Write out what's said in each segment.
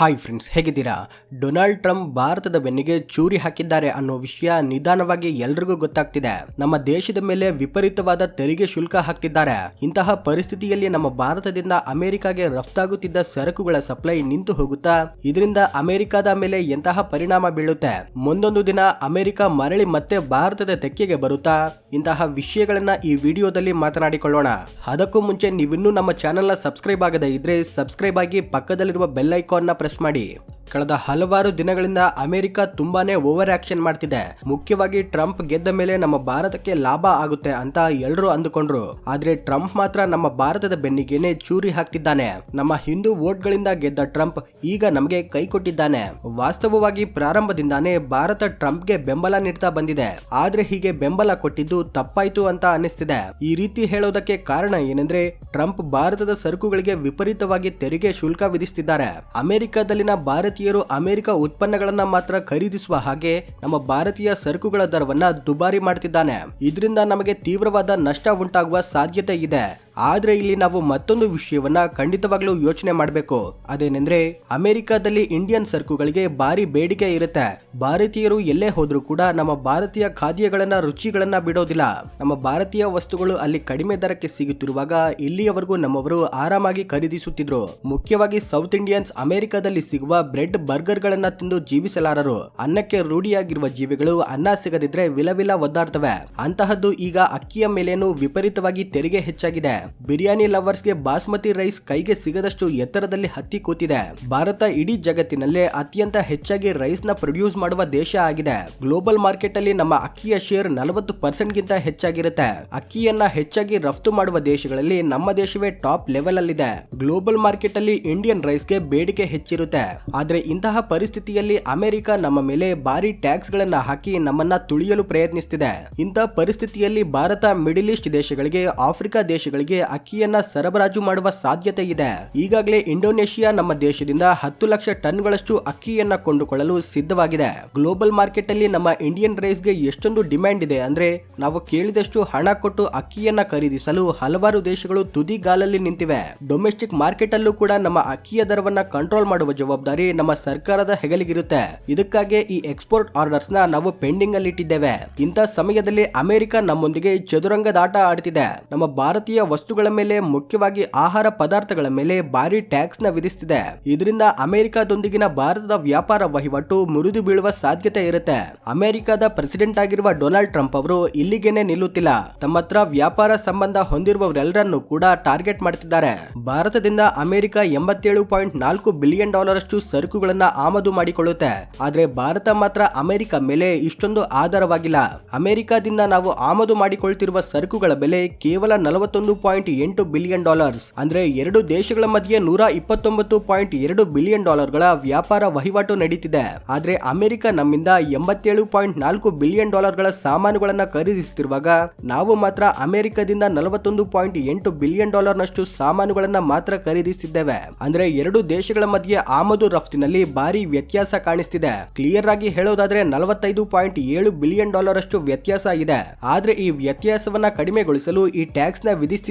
Hi friends, ಹೇಗಿದ್ದೀರಾ? Donald Trump ಭಾರತದ ಬೆನ್ನಿಗೆ ಚೂರಿ ಹಾಕಿದ್ದಾರೆ ಅನ್ನೋ ವಿಷಯ ನಿಧಾನವಾಗಿ ಎಲ್ರಿಗೂ ಗೊತ್ತಾಗ್ತಿದೆ. ನಮ್ಮ ದೇಶದ ಮೇಲೆ ವಿಪರೀತವಾದ ತೆರಿಗೆ ಶುಲ್ಕ ಹಾಕ್ತಿದ್ದಾರೆ. ಇಂತಹ ಪರಿಸ್ಥಿತಿಯಲ್ಲಿ ನಮ್ಮ ಭಾರತದಿಂದ ಅಮೆರಿಕಾಗೆ ರಫ್ತಾಗುತ್ತಿದ್ದ ಸರಕುಗಳ ಸಪ್ಲೈ ನಿಂತು ಹೋಗುತ್ತಾ, ಇದರಿಂದ ಅಮೆರಿಕದ ಮೇಲೆ ಎಂತಹ ಪರಿಣಾಮ ಬೀಳುತ್ತೆ? ಮುಂದೊಂದು ದಿನ ಅಮೆರಿಕ ಮರಳಿ ಮತ್ತೆ ಭಾರತದ ತೆಕ್ಕೆಗೆ ಬರುತ್ತಾ? ಇಂತಹ ವಿಷಯಗಳನ್ನ ಈ ವಿಡಿಯೋದಲ್ಲಿ ಮಾತನಾಡಿಕೊಳ್ಳೋಣ. ಅದಕ್ಕೂ ಮುಂಚೆ ನೀವಿನ್ನೂ ನಮ್ಮ ಚಾನೆಲ್ನ ಸಬ್ಸ್ಕ್ರೈಬ್ ಆಗದೆ ಇದ್ರೆ ಸಬ್ಸ್ಕ್ರೈಬ್ ಆಗಿ ಪಕ್ಕದಲ್ಲಿರುವ ಬೆಲ್ ಐಕಾನ್ನ ಪ್ರೆಸ್ ಮಾಡಿ ಕಳೆದ ಹಲವಾರು ದಿನಗಳಿಂದ ಅಮೆರಿಕ ತುಂಬಾನೇ ಓವರ್ ಆಕ್ಷನ್ ಮಾಡ್ತಿದೆ. ಮುಖ್ಯವಾಗಿ ಟ್ರಂಪ್ ಗೆದ್ದ ಮೇಲೆ ನಮ್ಮ ಭಾರತಕ್ಕೆ ಲಾಭ ಆಗುತ್ತೆ ಅಂತ ಎಲ್ಲರೂ ಅಂದುಕೊಂಡ್ರು. ಆದ್ರೆ ಟ್ರಂಪ್ ಮಾತ್ರ ನಮ್ಮ ಭಾರತದ ಬೆನ್ನಿಗೆನೆ ಚೂರಿ ಹಾಕ್ತಿದ್ದಾನೆ. ನಮ್ಮ ಹಿಂದೂ ವೋಟ್ಗಳಿಂದ ಗೆದ್ದ ಟ್ರಂಪ್ ಈಗ ನಮಗೆ ಕೈ ಕೊಟ್ಟಿದ್ದಾನೆ. ವಾಸ್ತವವಾಗಿ ಪ್ರಾರಂಭದಿಂದಾನೇ ಭಾರತ ಟ್ರಂಪ್ಗೆ ಬೆಂಬಲ ನೀಡ್ತಾ ಬಂದಿದೆ. ಆದ್ರೆ ಹೀಗೆ ಬೆಂಬಲ ಕೊಟ್ಟಿದ್ದು ತಪ್ಪಾಯ್ತು ಅಂತ ಅನ್ನಿಸ್ತಿದೆ. ಈ ರೀತಿ ಹೇಳೋದಕ್ಕೆ ಕಾರಣ ಏನಂದ್ರೆ ಟ್ರಂಪ್ ಭಾರತದ ಸರಕುಗಳಿಗೆ ವಿಪರೀತವಾಗಿ ತೆರಿಗೆ ಶುಲ್ಕ ವಿಧಿಸ್ತಿದ್ದಾರೆ. ಅಮೆರಿಕದಲ್ಲಿನ ಭಾರತೀಯರು ಅಮೆರಿಕ ಉತ್ಪನ್ನಗಳನ್ನ ಮಾತ್ರ ಖರೀದಿಸುವ ಹಾಗೆ ನಮ್ಮ ಭಾರತೀಯ ಸರಕುಗಳ ದರವನ್ನ ದುಬಾರಿ ಮಾಡ್ತಿದ್ದಾನೆ. ಇದರಿಂದ ನಮಗೆ ತೀವ್ರವಾದ ನಷ್ಟ ಉಂಟಾಗುವ ಸಾಧ್ಯತೆ ಇದೆ. ಆದ್ರೆ ಇಲ್ಲಿ ನಾವು ಮತ್ತೊಂದು ವಿಷಯವನ್ನ ಖಂಡಿತವಾಗ್ಲೂ ಯೋಚನೆ ಮಾಡಬೇಕು. ಅದೇನೆಂದ್ರೆ, ಅಮೆರಿಕಾದಲ್ಲಿ ಇಂಡಿಯನ್ ಸರಕುಗಳಿಗೆ ಭಾರಿ ಬೇಡಿಕೆ ಇರುತ್ತೆ. ಭಾರತೀಯರು ಎಲ್ಲೇ ಹೋದ್ರೂ ಕೂಡ ನಮ್ಮ ಭಾರತೀಯ ಖಾದ್ಯಗಳನ್ನ, ರುಚಿಗಳನ್ನ ಬಿಡೋದಿಲ್ಲ. ನಮ್ಮ ಭಾರತೀಯ ವಸ್ತುಗಳು ಅಲ್ಲಿ ಕಡಿಮೆ ದರಕ್ಕೆ ಸಿಗುತ್ತಿರುವಾಗ ಇಲ್ಲಿಯವರೆಗೂ ನಮ್ಮವರು ಆರಾಮಾಗಿ ಖರೀದಿಸುತ್ತಿದ್ರು. ಮುಖ್ಯವಾಗಿ ಸೌತ್ ಇಂಡಿಯನ್ಸ್ ಅಮೆರಿಕಾದಲ್ಲಿ ಸಿಗುವ ಬ್ರೆಡ್ ಬರ್ಗರ್ ಗಳನ್ನ ತಿಂದು ಜೀವಿಸಲಾರರು. ಅನ್ನಕ್ಕೆ ರೂಢಿಯಾಗಿರುವ ಜೀವಿಗಳು ಅನ್ನ ಸಿಗದಿದ್ರೆ ವಿಲವಿಲ ಒದ್ದಾಡ್ತವೆ. ಅಂತಹದ್ದು ಈಗ ಅಕ್ಕಿಯ ಮೇಲೇನು ವಿಪರೀತವಾಗಿ ತೆರಿಗೆ ಹೆಚ್ಚಾಗಿದೆ. ಬಿರಿಯಾನಿ ಲವರ್ಸ್ಗೆ ಬಾಸ್ಮತಿ ರೈಸ್ ಕೈಗೆ ಸಿಗದಷ್ಟು ಎತ್ತರದಲ್ಲಿ ಹತ್ತಿ ಕೂತಿದೆ. ಭಾರತ ಇಡೀ ಜಗತ್ತಿನಲ್ಲೇ ಅತ್ಯಂತ ಹೆಚ್ಚಾಗಿ ರೈಸ್ನ ಪ್ರೊಡ್ಯೂಸ್ ಮಾಡುವ ದೇಶ ಆಗಿದೆ. ಗ್ಲೋಬಲ್ ಮಾರ್ಕೆಟ್ ಅಲ್ಲಿ ನಮ್ಮ ಅಕ್ಕಿಯ ಶೇರ್ ನಲವತ್ತು ಪರ್ಸೆಂಟ್ ಗಿಂತ ಹೆಚ್ಚಾಗಿರುತ್ತೆ. ಅಕ್ಕಿಯನ್ನ ಹೆಚ್ಚಾಗಿ ರಫ್ತು ಮಾಡುವ ದೇಶಗಳಲ್ಲಿ ನಮ್ಮ ದೇಶವೇ ಟಾಪ್ ಲೆವೆಲ್ ಅಲ್ಲಿದೆ ಗ್ಲೋಬಲ್ ಮಾರ್ಕೆಟ್ ಅಲ್ಲಿ ಇಂಡಿಯನ್ ರೈಸ್ಗೆ ಬೇಡಿಕೆ ಹೆಚ್ಚಿರುತ್ತೆ. ಆದ್ರೆ ಇಂತಹ ಪರಿಸ್ಥಿತಿಯಲ್ಲಿ ಅಮೆರಿಕ ನಮ್ಮ ಮೇಲೆ ಭಾರಿ ಟ್ಯಾಕ್ಸ್ ಗಳನ್ನ ಹಾಕಿ ನಮ್ಮನ್ನ ತುಳಿಯಲು ಪ್ರಯತ್ನಿಸುತ್ತಿದೆ ಇಂತಹ ಪರಿಸ್ಥಿತಿಯಲ್ಲಿ ಭಾರತ ಮಿಡಿಲ್ ಈಸ್ಟ್ ದೇಶಗಳಿಗೆ, ಆಫ್ರಿಕಾ ದೇಶಗಳಿಗೆ ಅಕ್ಕಿಯನ್ನ ಸರಬರಾಜು ಮಾಡುವ ಸಾಧ್ಯತೆ ಇದೆ. ಈಗಾಗಲೇ ಇಂಡೋನೇಷಿಯಾ ನಮ್ಮ ದೇಶದಿಂದ ಹತ್ತು ಲಕ್ಷ ಟನ್ಗಳಷ್ಟು ಅಕ್ಕಿಯನ್ನ ಕೊಂಡುಕೊಳ್ಳಲು ಸಿದ್ಧವಾಗಿದೆ. ಗ್ಲೋಬಲ್ ಮಾರ್ಕೆಟ್ ಅಲ್ಲಿ ನಮ್ಮ ಇಂಡಿಯನ್ ರೈಸ್ಗೆ ಎಷ್ಟೊಂದು ಡಿಮ್ಯಾಂಡ್ ಇದೆ ಅಂದ್ರೆ ನಾವು ಕೇಳಿದಷ್ಟು ಹಣ ಕೊಟ್ಟು ಅಕ್ಕಿಯನ್ನ ಖರೀದಿಸಲು ಹಲವಾರು ದೇಶಗಳು ತುದಿಗಾಲಲ್ಲಿ ನಿಂತಿವೆ. ಡೊಮೆಸ್ಟಿಕ್ ಮಾರ್ಕೆಟ್ ಅಲ್ಲೂ ಕೂಡ ನಮ್ಮ ಅಕ್ಕಿಯ ದರವನ್ನ ಕಂಟ್ರೋಲ್ ಮಾಡುವ ಜವಾಬ್ದಾರಿ ನಮ್ಮ ಸರ್ಕಾರದ ಹೆಗಲಿಗಿರುತ್ತೆ. ಇದಕ್ಕಾಗಿ ಈ ಎಕ್ಸ್ಪೋರ್ಟ್ ಆರ್ಡರ್ಸ್ನ ನಾವು ಪೆಂಡಿಂಗ್ ಅಲ್ಲಿ ಇಟ್ಟಿದ್ದೇವೆ ಇಂಥ ಸಮಯದಲ್ಲಿ ಅಮೆರಿಕ ನಮ್ಮೊಂದಿಗೆ ಚದುರಂಗದಾಟ ಆಡ್ತಿದೆ. ನಮ್ಮ ಭಾರತೀಯ ವಸ್ತುಗಳ ಮೇಲೆ, ಮುಖ್ಯವಾಗಿ ಆಹಾರ ಪದಾರ್ಥಗಳ ಮೇಲೆ ಭಾರಿ ಟ್ಯಾಕ್ಸ್ನ ವಿಧಿಸುತ್ತಿದೆ ಇದರಿಂದ ಅಮೆರಿಕದೊಂದಿಗಿನ ಭಾರತದ ವ್ಯಾಪಾರ ವಹಿವಾಟು ಮುರಿದು ಬೀಳುವ ಸಾಧ್ಯತೆ ಇರುತ್ತೆ. ಅಮೆರಿಕದ ಪ್ರೆಸಿಡೆಂಟ್ ಆಗಿರುವ ಡೊನಾಲ್ಡ್ ಟ್ರಂಪ್ ಅವರು ಇಲ್ಲಿಗೇನೆ ನಿಲ್ಲುತ್ತಿಲ್ಲ. ತಮ್ಮ ಹತ್ರ ವ್ಯಾಪಾರ ಸಂಬಂಧ ಹೊಂದಿರುವವರೆಲ್ಲರನ್ನು ಕೂಡ ಟಾರ್ಗೆಟ್ ಮಾಡ್ತಿದ್ದಾರೆ. ಭಾರತದಿಂದ ಅಮೆರಿಕ ಎಂಬತ್ತೇಳು ಪಾಯಿಂಟ್ ನಾಲ್ಕು ಬಿಲಿಯನ್ ಡಾಲರ್ ಅಷ್ಟು ಸರಕುಗಳನ್ನ ಆಮದು ಮಾಡಿಕೊಳ್ಳುತ್ತೆ. ಆದ್ರೆ ಭಾರತ ಮಾತ್ರ ಅಮೆರಿಕ ಮೇಲೆ ಇಷ್ಟೊಂದು ಆಧಾರವಾಗಿಲ್ಲ. ಅಮೆರಿಕದಿಂದ ನಾವು ಆಮದು ಮಾಡಿಕೊಳ್ತಿರುವ ಸರಕುಗಳ ಬೆಲೆ ಕೇವಲ ನಲವತ್ತೊಂದು ಪಾಯಿಂಟ್ ಎಂಟು ಬಿಲಿಯನ್ ಡಾಲರ್ಸ್. ಅಂದ್ರೆ ಎರಡು ದೇಶಗಳ ಮಧ್ಯೆ ನೂರ ಇಪ್ಪತ್ತೊಂಬತ್ತು ಪಾಯಿಂಟ್ ಎರಡು ಬಿಲಿಯನ್ ಡಾಲರ್ಗಳ ವ್ಯಾಪಾರ ವಹಿವಾಟು ನಡೀತಿದೆ. ಆದ್ರೆ ಅಮೆರಿಕ ನಮ್ಮಿಂದ ಎಂಬತ್ತೇಳು ಪಾಯಿಂಟ್ ನಾಲ್ಕು ಬಿಲಿಯನ್ ಡಾಲರ್ಗಳ ಸಾಮಾನುಗಳನ್ನ ಖರೀದಿಸುತ್ತಿರುವಾಗ ನಾವು ಮಾತ್ರ ಅಮೆರಿಕದಿಂದ ನಲವತ್ತೊಂದು ಪಾಯಿಂಟ್ ಎಂಟು ಬಿಲಿಯನ್ ಡಾಲರ್ನಷ್ಟು ಸಾಮಾನುಗಳನ್ನ ಮಾತ್ರ ಖರೀದಿಸಿದ್ದೇವೆ. ಅಂದ್ರೆ ಎರಡು ದೇಶಗಳ ಮಧ್ಯೆ ಆಮದು ರಫ್ತಿನಲ್ಲಿ ಭಾರಿ ವ್ಯತ್ಯಾಸ ಕಾಣಿಸ್ತಿದೆ. ಕ್ಲಿಯರ್ ಆಗಿ ಹೇಳೋದಾದ್ರೆ ನಲವತ್ತೈದು ಪಾಯಿಂಟ್ ಏಳು ಬಿಲಿಯನ್ ಡಾಲರ್ ಅಷ್ಟು ವ್ಯತ್ಯಾಸ ಇದೆ. ಆದ್ರೆ ಈ ವ್ಯತ್ಯಾಸವನ್ನ ಕಡಿಮೆಗೊಳಿಸಲು ಈ ಟ್ಯಾಕ್ಸ್ನ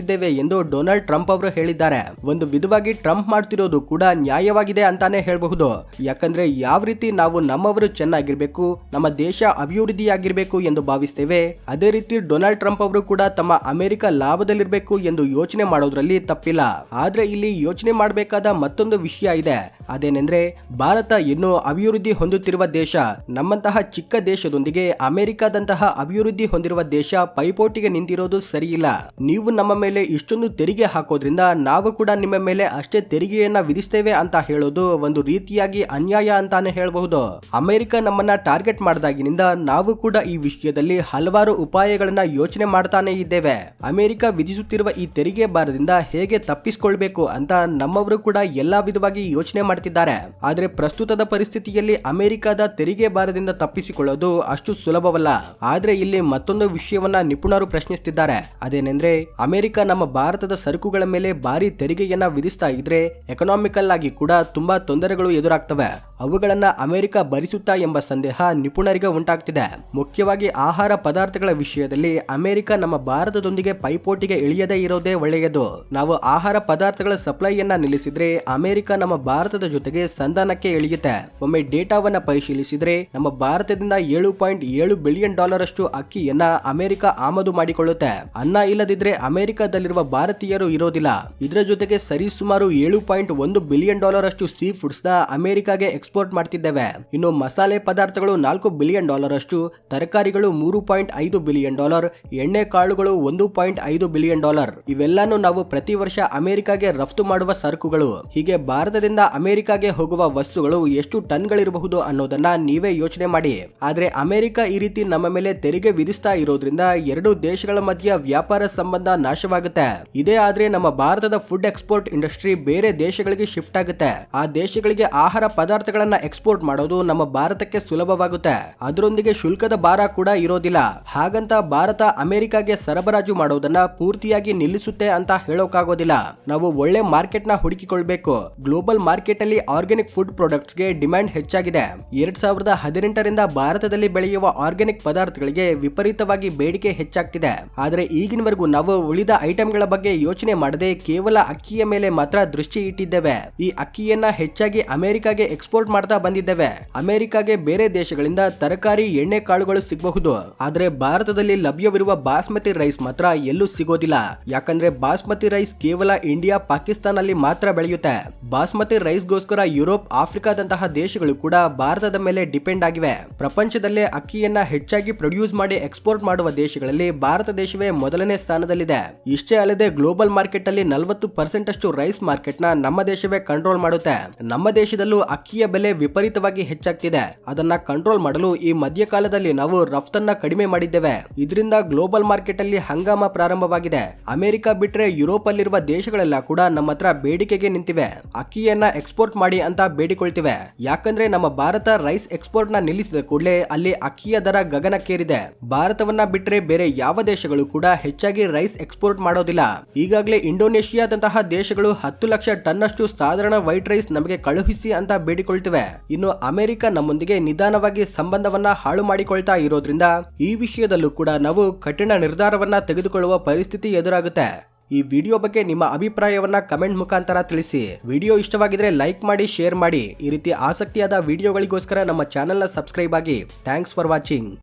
ವಿಧಿಸುತ್ತಿದ್ದೇವೆ ಎಂದು ಡೊನಾಲ್ಡ್ ಟ್ರಂಪ್ ಅವರು ಹೇಳಿದ್ದಾರೆ. ಒಂದು ವಿಧವಾಗಿ ಟ್ರಂಪ್ ಮಾಡ್ತಿರೋದು ಕೂಡ ನ್ಯಾಯವಾಗಿದೆ ಅಂತಾನೆ ಹೇಳಬಹುದು. ಯಾಕಂದ್ರೆ ಯಾವ ರೀತಿ ನಾವು ನಮ್ಮವರು ಚೆನ್ನಾಗಿರ್ಬೇಕು, ನಮ್ಮ ದೇಶ ಅಭಿವೃದ್ಧಿಯಾಗಿರ್ಬೇಕು ಎಂದು ಭಾವಿಸ್ತೇವೆ, ಅದೇ ರೀತಿ ಡೊನಾಲ್ಡ್ ಟ್ರಂಪ್ ಅವರು ಕೂಡ ತಮ್ಮ ಅಮೆರಿಕ ಲಾಭದಲ್ಲಿರ್ಬೇಕು ಎಂದು ಯೋಚನೆ ಮಾಡೋದ್ರಲ್ಲಿ ತಪ್ಪಿಲ್ಲ. ಆದ್ರೆ ಇಲ್ಲಿ ಯೋಚನೆ ಮಾಡಬೇಕಾದ ಮತ್ತೊಂದು ವಿಷಯ ಇದೆ. ಅದೇನೆಂದ್ರೆ, ಭಾರತ ಇನ್ನೂ ಅಭಿವೃದ್ಧಿ ಹೊಂದುತ್ತಿರುವ ದೇಶ, ನಮ್ಮಂತಹ ಚಿಕ್ಕ ದೇಶದೊಂದಿಗೆ ಅಮೆರಿಕದಂತಹ ಅಭಿವೃದ್ಧಿ ಹೊಂದಿರುವ ದೇಶ ಪೈಪೋಟಿಗೆ ನಿಂತಿರೋದು ಸರಿಯಿಲ್ಲ. ನೀವು ನಮ್ಮ ಮೇಲೆ ಇಷ್ಟೊಂದು ತೆರಿಗೆ ಹಾಕೋದ್ರಿಂದ ನಾವು ಕೂಡ ನಿಮ್ಮ ಮೇಲೆ ಅಷ್ಟೇ ತೆರಿಗೆಯನ್ನ ವಿಧಿಸ್ತೇವೆ ಅಂತ ಹೇಳೋದು ಒಂದು ರೀತಿಯಾಗಿ ಅನ್ಯಾಯ ಅಂತಾನೆ ಹೇಳಬಹುದು. ಅಮೆರಿಕ ನಮ್ಮನ್ನ ಟಾರ್ಗೆಟ್ ಮಾಡಿದಾಗಿನಿಂದ ನಾವು ಕೂಡ ಈ ವಿಷಯದಲ್ಲಿ ಹಲವಾರು ಉಪಾಯಗಳನ್ನ ಯೋಚನೆ ಮಾಡ್ತಾನೆ ಇದ್ದೇವೆ. ಅಮೆರಿಕ ವಿಧಿಸುತ್ತಿರುವ ಈ ತೆರಿಗೆ ಭಾರದಿಂದ ಹೇಗೆ ತಪ್ಪಿಸಿಕೊಳ್ಬೇಕು ಅಂತ ನಮ್ಮವರು ಕೂಡ ಎಲ್ಲಾ ವಿಧವಾಗಿ ಯೋಚನೆ ಮಾಡ್ತಿದ್ದಾರೆ. ಆದ್ರೆ ಪ್ರಸ್ತುತದ ಪರಿಸ್ಥಿತಿಯಲ್ಲಿ ಅಮೆರಿಕದ ತೆರಿಗೆ ಭಾರದಿಂದ ತಪ್ಪಿಸಿಕೊಳ್ಳೋದು ಅಷ್ಟು ಸುಲಭವಲ್ಲ. ಆದ್ರೆ ಇಲ್ಲಿ ಮತ್ತೊಂದು ವಿಷಯವನ್ನ ನಿಪುಣರು ಪ್ರಶ್ನಿಸುತ್ತಿದ್ದಾರೆ ಅದೇನೆಂದ್ರೆ ಅಮೆರಿಕ ನಮ್ಮ ಭಾರತದ ಸರಕುಗಳ ಮೇಲೆ ಭಾರಿ ತೆರಿಗೆಯನ್ನ ವಿಧಿಸ್ತಾ ಇದ್ರೆ ಎಕನಾಮಿಕಲ್ ಆಗಿ ಕೂಡ ತುಂಬಾ ತೊಂದರೆಗಳು ಎದುರಾಗ್ತವೆ. ಅವುಗಳನ್ನ ಅಮೆರಿಕ ಭರಿಸುತ್ತಾ ಎಂಬ ಸಂದೇಹ ನಿಪುಣರಿಗೆ ಉಂಟಾಗ್ತಿದೆ. ಮುಖ್ಯವಾಗಿ ಆಹಾರ ಪದಾರ್ಥಗಳ ವಿಷಯದಲ್ಲಿ ಅಮೆರಿಕ ನಮ್ಮ ಭಾರತದೊಂದಿಗೆ ಪೈಪೋಟಿಗೆ ಇಳಿಯದೇ ಇರೋದೇ ಒಳ್ಳೆಯದು. ನಾವು ಆಹಾರ ಪದಾರ್ಥಗಳ ಸಪ್ಲೈಯನ್ನ ನಿಲ್ಲಿಸಿದ್ರೆ ಅಮೆರಿಕ ನಮ್ಮ ಭಾರತದ ಜೊತೆಗೆ ಸಂಧಾನಕ್ಕೆ ಇಳಿಯುತ್ತೆ. ಒಮ್ಮೆ ಡೇಟಾವನ್ನ ಪರಿಶೀಲಿಸಿದ್ರೆ ನಮ್ಮ ಭಾರತದಿಂದ ಏಳು ಪಾಯಿಂಟ್ ಏಳು ಬಿಲಿಯನ್ ಡಾಲರ್ ಅಷ್ಟು ಅಕ್ಕಿಯನ್ನ ಅಮೆರಿಕ ಆಮದು ಮಾಡಿಕೊಳ್ಳುತ್ತೆ. ಅನ್ನ ಇಲ್ಲದಿದ್ರೆ ಅಮೆರಿಕದಲ್ಲಿರುವ ಭಾರತೀಯರು ಇರೋದಿಲ್ಲ. ಇದರ ಜೊತೆಗೆ ಸರಿಸುಮಾರು ಏಳು ಪಾಯಿಂಟ್ ಒಂದು ಬಿಲಿಯನ್ ಡಾಲರ್ ಅಷ್ಟು ಸೀ ಫುಡ್ಸ್ನ ಅಮೆರಿಕಾಗೆ ಎಕ್ಸ್ಪೋರ್ಟ್ ಮಾಡ್ತಿದ್ದೇವೆ. ಇನ್ನು ಮಸಾಲೆ ಪದಾರ್ಥಗಳು ನಾಲ್ಕು ಬಿಲಿಯನ್ ಡಾಲರ್ ಅಷ್ಟು ತರಕಾರಿಗಳು ಮೂರು ಪಾಯಿಂಟ್ ಐದು ಬಿಲಿಯನ್ ಡಾಲರ್, ಎಣ್ಣೆ ಕಾಳುಗಳು ಒಂದು ಪಾಯಿಂಟ್ ಐದು ಬಿಲಿಯನ್ ಡಾಲರ್. ಇವೆಲ್ಲಾನು ನಾವು ಪ್ರತಿ ವರ್ಷ ಅಮೆರಿಕಾಗೆ ರಫ್ತು ಮಾಡುವ ಸರಕುಗಳು. ಹೀಗೆ ಭಾರತದಿಂದ ಅಮೆರಿಕಾಗೆ ಹೋಗುವ ವಸ್ತುಗಳು ಎಷ್ಟು ಟನ್ಗಳಿರಬಹುದು ಅನ್ನೋದನ್ನ ನೀವೇ ಯೋಚನೆ ಮಾಡಿ. ಆದ್ರೆ ಅಮೆರಿಕ ಈ ರೀತಿ ನಮ್ಮ ಮೇಲೆ ತೆರಿಗೆ ವಿಧಿಸ್ತಾ ಇರೋದ್ರಿಂದ ಎರಡು ದೇಶಗಳ ಮಧ್ಯ ವ್ಯಾಪಾರ ಸಂಬಂಧ ನಾಶವಾಗುತ್ತೆ. ಇದೇ ಆದ್ರೆ ನಮ್ಮ ಭಾರತದ ಫುಡ್ ಎಕ್ಸ್ಪೋರ್ಟ್ ಇಂಡಸ್ಟ್ರಿ ಬೇರೆ ದೇಶಗಳಿಗೆ ಶಿಫ್ಟ್ ಆಗುತ್ತೆ. ಆ ದೇಶಗಳಿಗೆ ಆಹಾರ ಪದಾರ್ಥಗಳನ್ನ ಎಕ್ಸ್ಪೋರ್ಟ್ ಮಾಡೋದು ನಮ್ಮ ಭಾರತಕ್ಕೆ ಸುಲಭವಾಗುತ್ತೆ. ಅದರೊಂದಿಗೆ ಶುಲ್ಕದ ಭಾರ ಕೂಡ ಇರೋದಿಲ್ಲ. ಹಾಗಂತ ಭಾರತ ಅಮೆರಿಕಾಗೆ ಸರಬರಾಜು ಮಾಡೋದನ್ನ ಪೂರ್ತಿಯಾಗಿ ನಿಲ್ಲಿಸುತ್ತೆ ಅಂತ ಹೇಳೋಕಾಗೋದಿಲ್ಲ. ನಾವು ಒಳ್ಳೆ ಮಾರ್ಕೆಟ್ನ ಹುಡುಕಿಕೊಳ್ಬೇಕು. ಗ್ಲೋಬಲ್ ಮಾರ್ಕೆಟ್ ಅಲ್ಲಿ ಆರ್ಗ್ಯಾನಿಕ್ ಫುಡ್ ಪ್ರಾಡಕ್ಟ್ಸ್ಗೆ ಡಿಮ್ಯಾಂಡ್ ಹೆಚ್ಚಾಗಿದೆ. ಎರಡ್ ಸಾವಿರದ ಹದಿನೆಂಟರಿಂದ ಭಾರತದಲ್ಲಿ ಬೆಳೆಯುವ ಆರ್ಗ್ಯಾನಿಕ್ ಪದಾರ್ಥಗಳಿಗೆ ವಿಪರೀತವಾಗಿ ಬೇಡಿಕೆ ಹೆಚ್ಚಾಗ್ತಿದೆ. ಆದರೆ ಈಗಿನವರೆಗೂ ನಾವು ಉಳಿದ ಐಟಂಗಳ ಬಗ್ಗೆ ಯೋಚನೆ ಮಾಡದೆ ಕೇವಲ ಅಕ್ಕಿಯ ಮೇಲೆ ಮಾತ್ರ ದೃಷ್ಟಿ ಇಟ್ಟಿದ್ದೇವೆ. ಈ ಅಕ್ಕಿಯನ್ನ ಹೆಚ್ಚಾಗಿ ಅಮೆರಿಕಾಗೆ ಎಕ್ಸ್ಪೋರ್ಟ್ ಮಾಡ್ತಾ ಬಂದಿದ್ದೇವೆ. ಅಮೆರಿಕಾಗೆ ಬೇರೆ ದೇಶಗಳಿಂದ ತರಕಾರಿ, ಎಣ್ಣೆ ಕಾಳುಗಳು ಸಿಗಬಹುದು. ಆದ್ರೆ ಭಾರತದಲ್ಲಿ ಲಭ್ಯವಿರುವ ಬಾಸ್ಮತಿ ರೈಸ್ ಮಾತ್ರ ಎಲ್ಲೂ ಸಿಗೋದಿಲ್ಲ. ಯಾಕಂದ್ರೆ ಬಾಸ್ಮತಿ ರೈಸ್ ಕೇವಲ ಇಂಡಿಯಾ ಪಾಕಿಸ್ತಾನ ಅಲ್ಲಿ ಮಾತ್ರ ಬೆಳೆಯುತ್ತೆ. ಬಾಸ್ಮತಿ ರೈಸ್ಗೋಸ್ಕರ ಯುರೋಪ್, ಆಫ್ರಿಕಾದಂತಹ ದೇಶಗಳು ಕೂಡ ಭಾರತದ ಮೇಲೆ ಡಿಪೆಂಡ್ ಆಗಿವೆ. ಪ್ರಪಂಚದಲ್ಲೇ ಅಕ್ಕಿಯನ್ನ ಹೆಚ್ಚಾಗಿ ಪ್ರೊಡ್ಯೂಸ್ ಮಾಡಿ ಎಕ್ಸ್ಪೋರ್ಟ್ ಮಾಡುವ ದೇಶಗಳಲ್ಲಿ ಭಾರತ ದೇಶವೇ ಮೊದಲನೇ ಸ್ಥಾನದಲ್ಲಿದೆ. ಇಷ್ಟೇ ಅಲ್ಲದೆ ಗ್ಲೋಬಲ್ ಮಾರ್ಕೆಟ್ ಅಲ್ಲಿ ನಲವತ್ತು ಪರ್ಸೆಂಟ್ ಅಷ್ಟು ರೈಸ್ ಮಾರ್ಕೆಟ್ನ ನಮ್ಮ ದೇಶವೇ ಕಂಟ್ರೋಲ್ ಮಾಡುತ್ತೆ. ನಮ್ಮ ದೇಶದಲ್ಲೂ ಅಕ್ಕಿಯ ವಿಪರೀತವಾಗಿ ಹೆಚ್ಚಾಗ್ತಿದೆ. ಅದನ್ನ ಕಂಟ್ರೋಲ್ ಮಾಡಲು ಈ ಮಧ್ಯಕಾಲದಲ್ಲಿ ನಾವು ರಫ್ತನ್ನ ಕಡಿಮೆ ಮಾಡಿದ್ದೇವೆ. ಇದರಿಂದ ಗ್ಲೋಬಲ್ ಮಾರ್ಕೆಟ್ ಅಲ್ಲಿ ಹಂಗಾಮ ಪ್ರಾರಂಭವಾಗಿದೆ. ಅಮೆರಿಕ ಬಿಟ್ರೆ ಯುರೋಪ್ ಅಲ್ಲಿರುವ ದೇಶಗಳೆಲ್ಲ ಕೂಡ ನಮ್ಮ ಹತ್ರ ಬೇಡಿಕೆಗೆ ನಿಂತಿವೆ. ಅಕ್ಕಿಯನ್ನ ಎಕ್ಸ್ಪೋರ್ಟ್ ಮಾಡಿ ಅಂತ ಬೇಡಿಕೊಳ್ತಿವೆ. ಯಾಕಂದ್ರೆ ನಮ್ಮ ಭಾರತ ರೈಸ್ ಎಕ್ಸ್ಪೋರ್ಟ್ನ ನಿಲ್ಲಿಸಿದ ಕೂಡಲೇ ಅಲ್ಲಿ ಅಕ್ಕಿಯ ದರ ಗಗನಕ್ಕೇರಿದೆ. ಭಾರತವನ್ನ ಬಿಟ್ರೆ ಬೇರೆ ಯಾವ ದೇಶಗಳು ಕೂಡ ಹೆಚ್ಚಾಗಿ ರೈಸ್ ಎಕ್ಸ್ಪೋರ್ಟ್ ಮಾಡೋದಿಲ್ಲ. ಈಗಾಗಲೇ ಇಂಡೋನೇಷಿಯಾದಂತಹ ದೇಶಗಳು ಹತ್ತು ಲಕ್ಷ ಟನ್ ಅಷ್ಟು ಸಾಧಾರಣ ವೈಟ್ ರೈಸ್ ನಮಗೆ ಕಳುಹಿಸಿ ಅಂತ ಬೇಡಿಕೊಳ್ತಿವೆ. ಇನ್ನು ಅಮೆರಿಕ ನಮ್ಮೊಂದಿಗೆ ನಿಧಾನವಾಗಿ ಸಂಬಂಧವನ್ನ ಹಾಳು ಮಾಡಿಕೊಳ್ತಾ ಇರೋದ್ರಿಂದ ಈ ವಿಷಯದಲ್ಲೂ ಕೂಡ ನಾವು ಕಠಿಣ ನಿರ್ಧಾರವನ್ನ ತೆಗೆದುಕೊಳ್ಳುವ ಪರಿಸ್ಥಿತಿ ಎದುರಾಗುತ್ತೆ. ಈ ವಿಡಿಯೋ ಬಗ್ಗೆ ನಿಮ್ಮ ಅಭಿಪ್ರಾಯವನ್ನ ಕಮೆಂಟ್ ಮುಖಾಂತರ ತಿಳಿಸಿ. ವಿಡಿಯೋ ಇಷ್ಟವಾಗಿದ್ರೆ ಲೈಕ್ ಮಾಡಿ, ಶೇರ್ ಮಾಡಿ. ಈ ರೀತಿ ಆಸಕ್ತಿಯಾದ ವಿಡಿಯೋಗಳಿಗೋಸ್ಕರ ನಮ್ಮ ಚಾನೆಲ್ನ ಸಬ್ಸ್ಕ್ರೈಬ್ ಆಗಿ. Thanks for watching.